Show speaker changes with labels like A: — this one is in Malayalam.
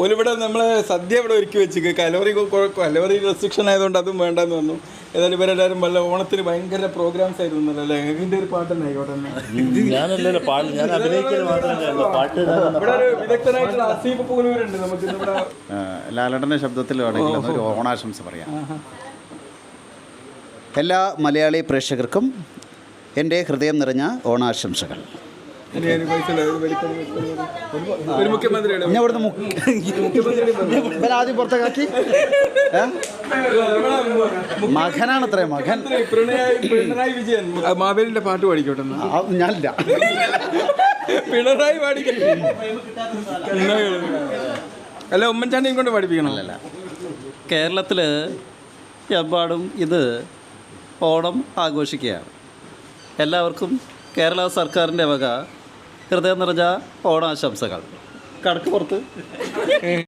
A: ഓലിവിടെ നമ്മൾ സദ്യ ഇവിടെ ഒരുക്കി വെച്ചിക്ക്. കലോറി കലോറി റെസ്ട്രിക്ഷൻ ആയതുകൊണ്ട് അതും വേണ്ടെന്ന് പറഞ്ഞു. ഏതായാലും ഇവരെല്ലാവരും വല്ല ഓണത്തിന് ഭയങ്കര പ്രോഗ്രാംസ് ആയിരുന്നു അല്ലേ? ഇതിന്റെ ഒരു പാട്ട്. ആയിക്കോട്ടെ
B: ഞാൻ പാട്ട്
A: ഇവിടെ ഒരു വിദഗ്ധനായിട്ടുള്ള നമുക്ക്
C: ലാലട്ടന്റെ ശബ്ദത്തിൽ ഒരു ഓണാശംസ പറയാം. എല്ലാ മലയാളി പ്രേക്ഷകർക്കും എന്റെ ഹൃദയം നിറഞ്ഞ ഓണാശംസകൾ. ഞാൻ ഇവിടുന്ന് ആദ്യം പുറത്തേക്കാക്കി മകനാണ് മകനാണത്രേ മകൻ.
A: വിജയൻ. മാവേലിന്റെ പാട്ട് പാടിക്കോട്ടെ
C: ഞാനില്ല.
A: പിണറായി പാടിക്കട്ടെ. അല്ല ഉമ്മൻചാണ്ടിയും കൊണ്ട് പാടിപ്പിക്കണം?
D: കേരളത്തിൽ എമ്പാടും ഇത് ഓണം ആഘോഷിക്കുകയാണ്. എല്ലാവർക്കും കേരള സർക്കാരിന്റെ വക ഹൃദയം നിറഞ്ഞ ഓണാശംസകൾ. കടക്ക് പുറത്ത്.